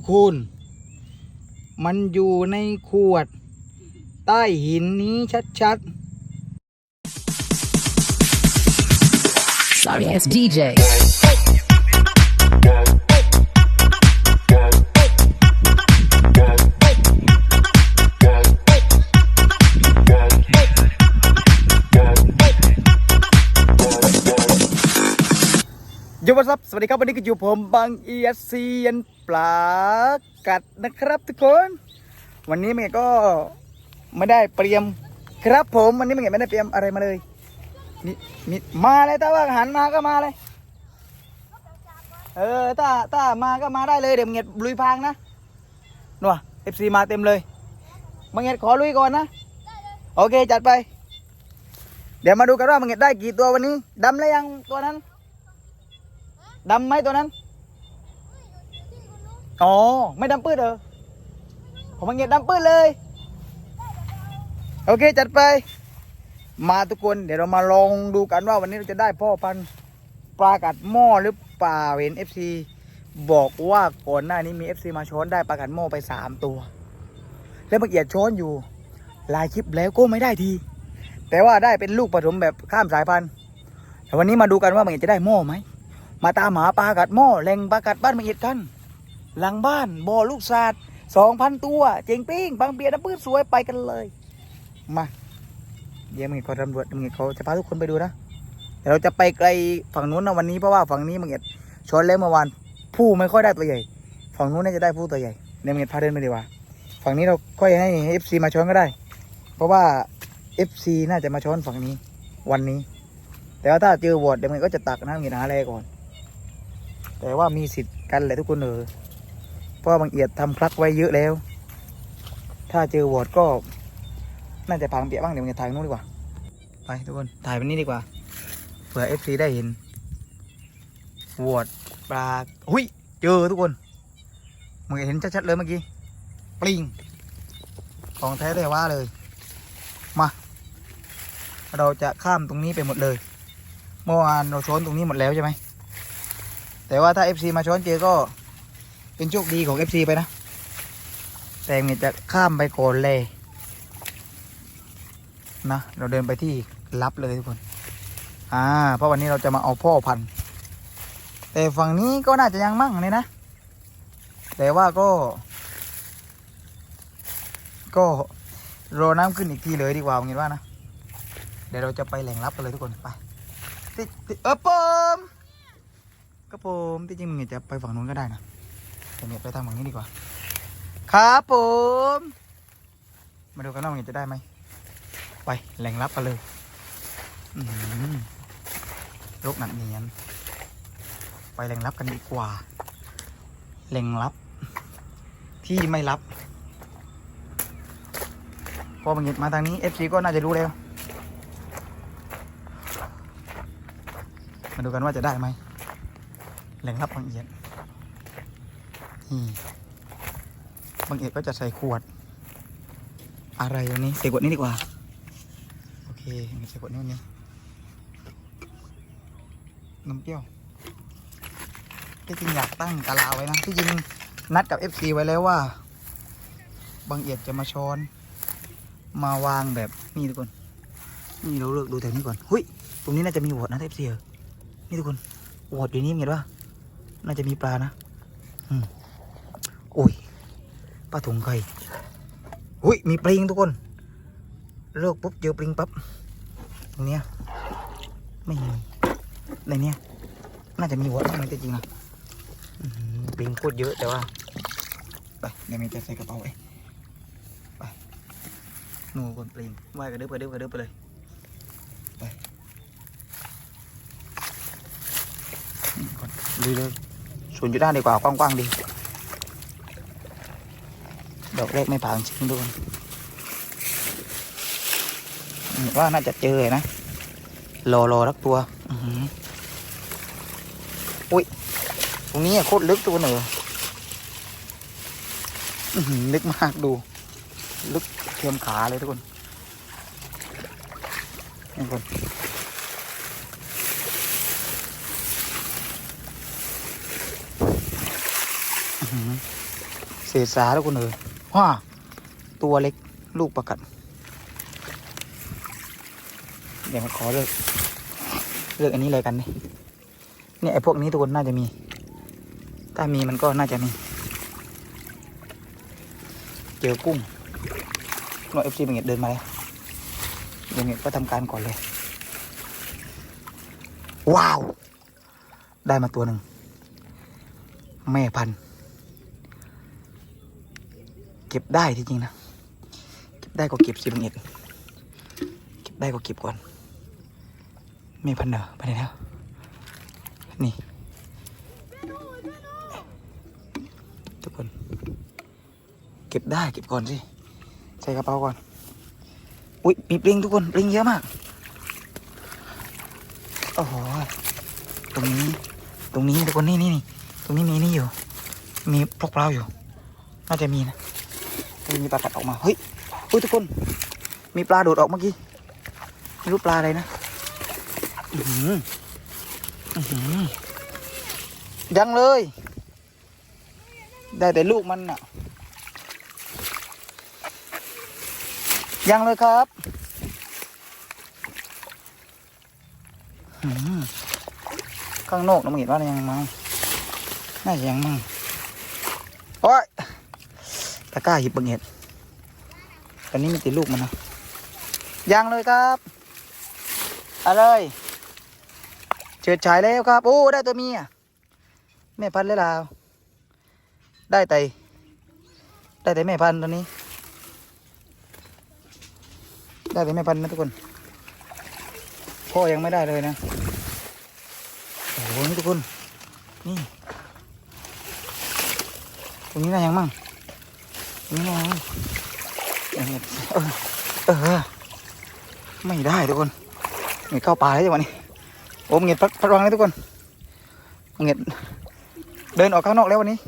ทุกคน มันอยู่ในขวด ใต้หินนี้ชัด Sorry it's DJ. ยูวัสับสวัสดีครับวันนี้ก็อยู่ผมบางเอียซียนปลากัดนะครับทุกคน วันนี้เมย์ก็ไม่ได้เตรียมครับผมวันนี้เมย์ไม่ได้เตรียมอะไรมาเลยนี่นี่มาเลยถ้าว่าหันมาก็มาเลยเออถ้าถ้ามาก็มาได้เลยเดี๋ยวเมย์ลุยพางนะนัวเอฟซีมาเต็มเลยเมย์ขอลุยก่อนนะโอเคจัดไป เดี๋ยวมาดูกันว่าเมย์ได้กี่ตัววันนี้ดำแล้วยังตัวนั้น ดำไหมตัวนั้น อ๋อ ไม่ดำปื้ดเหรอผมมาเงียบดำปื้ดเลย โอเค จัดไป มาทุกคนเดี๋ยวเรามาลองดูกันว่าวันนี้เราจะได้พ่อพันธุ์ปลากัดหม้อหรือเปล่าเห็น FC บอกว่าก่อนหน้านี้มี FC มาช้อนได้ปลากัดหม้อไป3ตัว แล้วมื่อกี้ช้อนอยู่ลายคลิปแล้วก็ไม่ได้ที แต่ว่าได้เป็นลูกผสมแบบข้ามสายพันธุ์แต่วันนี้มาดูกันว่ามันจะได้หม้อไหม มาตามหาปลากัดหม้อแหล่งปลากัดบ้านมังเอียดกัน หลังบ้านบ่อลูกสาดสองพันตัว เจงปิ้งบางเบียร์น้ำปื้ดสวยไปกันเลย มา เดี๋ยวมังเอียดเขาตำรวจมังเอียดเขาจะพาทุกคนไปดูนะเดี๋ยวเราจะไปไกลฝั่งนู้นนะวันนี้เพราะว่าฝั่งนี้มังเอียดชนแล้วเมื่อวานผู้ไม่ค่อยได้ตัวใหญ่ ฝั่งนู้นน่าจะได้ผู้ตัวใหญ่เดี๋ยวมังเอียดพาเดินไปดีกว่า ฝั่งนี้เราค่อยให้เอฟซีมาช้อนก็ได้ เพราะว่าเอฟซีน่าจะมาช้อนฝั่งนี้ วันนี้ แต่ว่าถ้าเจอวอร์ดเดี๋ยวมันก็จะตักนะมังเอียดหาอะไรก่อน แต่ว่ามีสิทธิ์กันแหละทุกคนเออเพราะบางเอียดทำคลักไว้เยอะแล้ว ถ้าเจอวอดก็ น่าจะพังเปียบ้างเดี๋ยวมันจะถ่ายนู้นดีกว่า ไปทุกคนถ่ายวันนี้ดีกว่าเผื่อเอฟซีได้เห็นวอดปลาหุยเจอทุกคนมึงเห็นชัดๆเลยเมื่อกี้ปลิงของแท้เลยว่าเลยมาเราจะข้ามตรงนี้ไปหมดเลย เมื่อวานเราชนตรงนี้หมดแล้วใช่ไหม แต่ว่าถ้า FC มาช้อนเจอก็เป็นโชคดีของ FC ไปนะ แต่เนี่ยจะข้ามไปก่อนเลยนะเราเดินไปที่ลับเลยทุกคน อ่า เพราะวันนี้เราจะมาเอาพ่อพันธุ์แต่ฝั่งนี้ก็น่าจะยังมั่งเลยนะ แต่ว่าก็ ก็รอน้ำขึ้นอีกทีเลยดีกว่าผมคิดว่านะ เดี๋ยวเราจะไปแหล่งลับกันเลยทุกคน ไปติดติดเออปม ครับผมที่จริงมึงจะไปฝั่งนู้นก็ได้นะแต่เนี่ยไปทางฝั่งนี้ดีกว่า ครับผม มาดูกันว่ามันจะได้ไหม ไปแหล่งลับกันเลยอืมรกหนักเนียน ไปแหล่งลับกันดีกว่า แหล่งลับ ที่ไม่ลับพอบังเอิญมาทางนี้ FC ก็น่าจะรู้แล้ว มาดูกันว่าจะได้ไหม แหล่งรับบางเอียดนี่บางเอียดก็จะใส่ขวด อะไรวันนี้ใส่ขวดนี้ดีกว่า โอเคใส่ขวดนี้วันนี้นมเปรี้ยวที่จริงอยากตั้งกะลาไว้นะ ที่จริงนัดกับ FC ไว้แล้วว่า บางเอียดจะมาช้อน มาวางแบบนี่ทุกคน นี่เราเลือกดูแถวนี้ก่อนเฮ้ย ตรงนี้น่าจะมีโหวตนะ FC เออนี่ทุกคนโหวดอยู่นี่เห็นว่า น่าจะมีปลานะ อืมโอ้ยปลาถุงไข่อุ้ย มีปลิงทุกคน เลิกปุ๊บเจอปลิงปั๊บตรงเนี้ยไม่มีในเนี้ยน่าจะมีหัวบ้างนะจริงนะปลิงโคตรเยอะแต่ว่า ไปเดี๋ยวมันจะใส่กระเป๋าไว้ไปหนูคนปลิงว่ายกระดึบกระดึบกระดึบไปเลยไปนี่ก่อนดูเลย ศูนย์จุดห้าดีกว่ากว้างๆดี ดอกแรกไม่ผ่านจริงด้วยว่าน่าจะเจอนะรอรอรักตัวอุ้ยตรงนี้โคตรลึกตัวเหนือลึกมากดู ลึกเทียมขาเลยทุกคนนี่คนอื้อหือ เศษสาแล้วคุณเอ๋ยว้าตัวเล็กลูกประกัดเดี๋ยวมาขอเลิกเลิกอันนี้เลยกันนี่เนี่ยไอ้พวกนี้ทุกคนน่าจะมี ถ้ามีมันก็น่าจะมีเจอกุ้งหน่วยเอฟซีเป็นเงเดินมาแล้วเดี๋ยวเงก็ทำการก่อนเลย ว้าว ได้มาตัวหนึ่งแม่พันธุ์ เก็บได้ที่จริงนะ เก็บได้ก็เก็บสิบเอ็ดเก็บได้ก็เก็บก่อนแม่พันเนอไปไหนแล้ว นี่ ทุกคน เก็บได้เก็บก่อนสิ ใส่กระเป๋าก่อน อุ้ยมีปลิงทุกคนปลิงเยอะมาก โอ้โห ตรงนี้ ตรงนี้ทุกคนนี่นี่นี่ตรงนี้มีนี่อยู่ มีพวกเปล่าอยู่ น่าจะมีนะ มีปลากัดออกมา เฮ้ยเฮ้ยทุกคน มีปลาโดดออกเมื่อกี้ ไม่รู้ปลาอะไรนะ อือหืออือยังเลย ได้แต่ลูกมันน่ะ ยังเลยครับข้างนอกน้องเห็นว่ายังมั้งน่าจะยังมั้งโอ้ยะกร้าหิบบังเห็ดตอนนี้มีต่ลูกมันนะยังเลยครับเอาเลยเฉิดฉายแล้วครับ โอ้ ได้ตัวเมียแม่พันธุ์เลยลาวได้แต่ได้แต่แม่พันธุ์ตัวนี้ ได้แต่แม่พันธุ์นะทุกคนพ่อยังไม่ได้เลยนะโอ้โหนี่ทุกคนนี่ตรงนี้ได้ยังมั่ง นี้ได้ยังมั่งเออเออ ไม่ได้ทุกคนเงียเข้าป่าแล้วจังหวะนี้โอ้มเงียพัดพัดวังเลยทุกคนเงียเดินออกข้างนอกแล้ววันนี้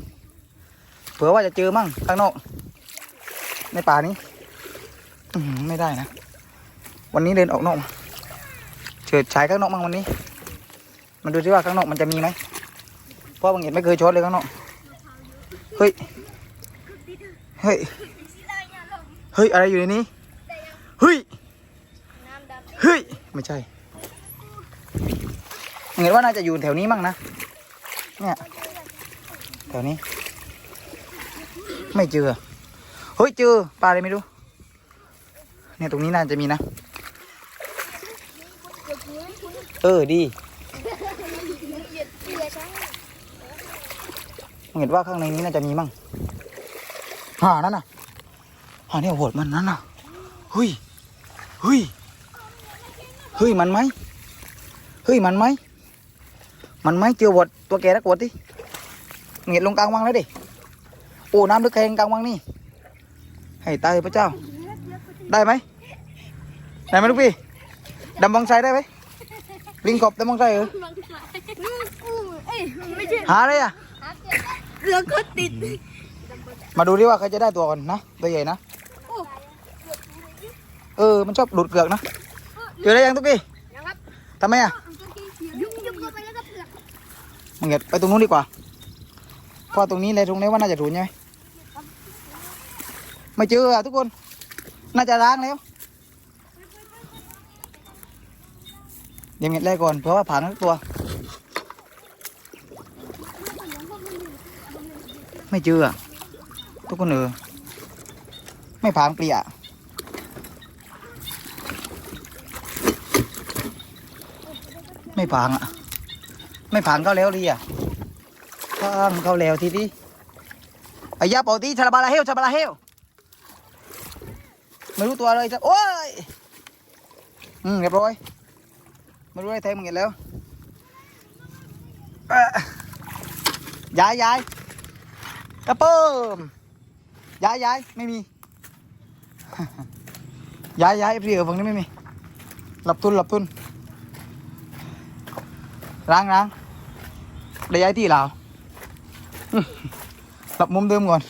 เผื่อว่าจะเจอมั่งข้างนอก ในป่านี้ไม่ได้นะ วันนี้เดินออกนอกเฉิดฉายข้างนอกมั่งวันนี้ มันดูสิว่าข้างนอกมันจะมีไหมเพราะบางเห็นไม่เคยชดเลยข้างนอก เฮ้ย เฮ้ย เฮ้ย อะไรอยู่ในนี้ เฮ้ย เฮ้ย ไม่ใช่เห็นว่าน่าจะอยู่แถวนี้มั่งนะ เนี่ย แถวนี้ ไม่เจอ เฮ้ย เจอ ปลาอะไรไม่รู้ เนี่ยตรงนี้น่าจะมีนะ เออ ดีเห็นว่าข้างในนี้น่าจะมีมั่ง หานั่นน่ะหาเนี่ยโหดมันนั่นน่ะเฮ้ยเฮ้ยเฮ้ยมันไหมเฮ้ยมันไหมมันไหมเจอวดตัวแกแล้วกดดิเงียดลงกลางวังแล้วดิโอ้น้ำลึกแข่งกลางวังนี่ให้ตายพระเจ้า ได้ไหมได้ไหมลูกพี่ดำบังไซได้ไหมลิงกบดำบังไซเออกุ้งเอ้ยไม่ใช่หาอะไรอะเรือก็ติด มาดูดิว่าใครจะได้ตัวก่อนนะตัวใหญ่นะเออมันชอบดูดเกลือกนะเจอได้ยังตุ๊กกี้นะครับทำไมอะยุบยุบเข้าไปแล้วก็เปลือกมึงเห็ดไปตรงนู้นดีกว่าเพราะตรงนี้เลยตรงนี้ว่าน่าจะถูนใช่ไหมไม่เจออะทุกคน น่าจะล้างแล้วเดี๋ยวเห็ดแรกก่อนเพราะว่าผ่านทั้งตัว ไม่เจออะ ทุกคนเออไม่ผ่านเกลี่ยไม่ผ่านอะ ไม่ผ่านเข้าแล้วดีอะผ่านเข้าแล้วทีนี้ไอ้ยาเป่าตีชาลาบาลาเฮลชาลาบาลาเฮลไม่รู้ตัวเลยจะโอ้ยอืมเรียบร้อยไม่รู้อะไรแทงมึงเห็นแล้วย้ายย้ายกระเปิม ย้ายย้ายไม่มี ย้ายย้ายเรียฝั่งนี้ไม่มีหลับทุนหลับทุนล้างล้างได้ย้ายที่เราหลับมุมเดิมก่อน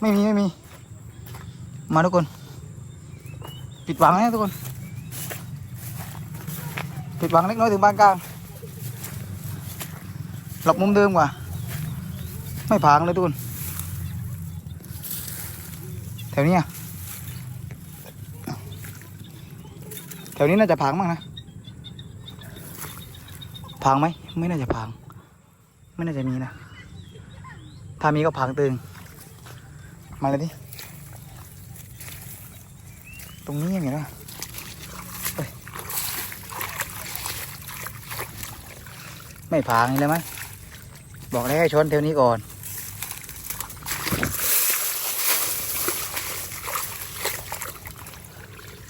ไม่มีไม่มี มาทุกคน ปิดหวังนะทุกคน ปิดหวังเล็กน้อยถึงบ้านกลางหลับมุมเดิมกว่า ไม่ผางเลยทุกคน วนี้อะแถวนี้น่าจะพังมั้งนะพังไหมไม่น่าจะพัง ไม่น่าจะมีนะ ถ้ามีก็พังตึง มาเลยดิ ตรงนี้ยังไงล่ะไม่พังเลยไหมบอกแล้วให้ชนแถวนี้ก่อน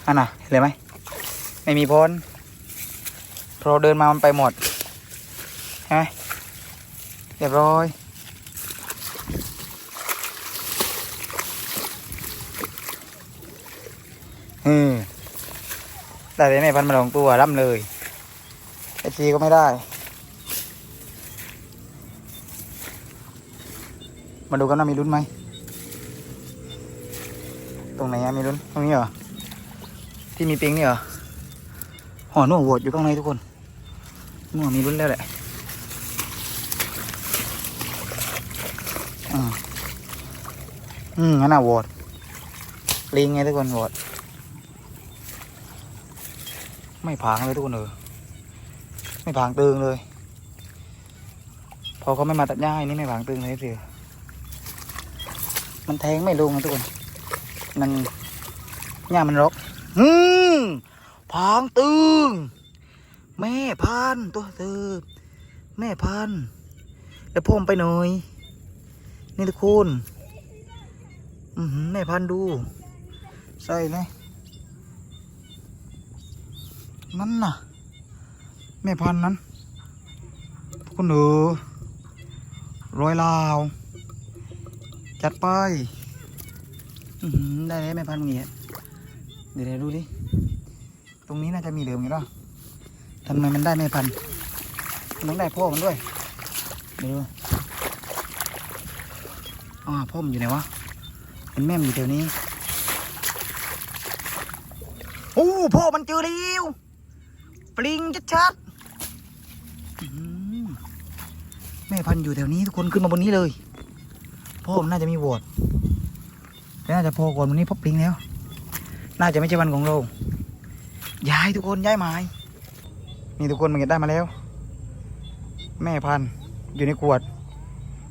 อันน่ะเห็นเลยไหมไม่มีพ้นเพอเดินมามันไปหมดใช่ไหมเรียบร้อยอืมได้เลยไม่พันมาลงตัวร่ำเลยไอจีก็ไม่ได้ มาดูกันว่ามีลุ้นไหม ตรงไหนอะมีลุ้น ตรงนี้เหรอ ที่มีปิงนี่เหรอหอหนูโหวตอยู่ข้างในทุกคนหนูมีลุ้นแล้วแหละอืมงั้นอะโหวตลิงไงทุกคนโหวตไม่ผางเลยทุกคนเออไม่ผางตึงเลย พอเขาไม่มาตัดหญ้าให้นี่ไม่ผางตึงเลยสิมันแทงไม่ลงนะทุกคน มันหญ้ามันรกอืม ผางตึง แม่พันตัวเธอ แม่พันธุ์เดี๋ยวพ่มไปหน่อย นี่ทุกคนแม่พันดู ใส่เลยนั่นน่ะ แม่พันนั้นทุกคนเออร้อยลาว จัดไปอือหือได้แล้วแม่พันเงี้ยเดี๋ยวเดี๋ยวดูดิ ตรงนี้น่าจะมีเหลือมอยู่แล้วทำไมมันได้แม่พันธุ์มันต้องได้พ่อมันด้วยเดี๋ยวดูอ่าพ่อมันอยู่ไหนวะเป็นแม่มนอยู่แถวนี้โอ้พ่อมันเจอแล้วปลิงชัดๆแม่พันธุ์อยู่แถวนี้ทุกคนขึ้นมาบนนี้เลยพ่อมันน่าจะมีโหวตน่าจะพอก่อนวันนี้เพราะปลิงแล้ว น่าจะไม่ใช่วันของเรา ย้ายทุกคนย้ายไม้นี่ทุกคนมันเก็บได้มาแล้ว แม่พันธุ์อยู่ในขวด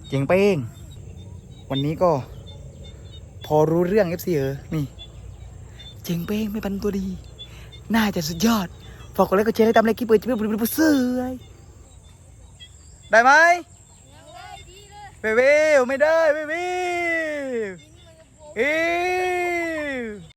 เจ๋งเป้งวันนี้ก็ พอรู้เรื่อง FC เออนี่ เจ๋งเป้งไม่พันตัวดี น่าจะสุดยอดฝากกดไลค์กดแชร์ให้ตามเลยกิ๊บเปิดจะไม่ปลุกปลุกเสื่อยได้ไหมเบบี้ไม่ได้เบบี้อี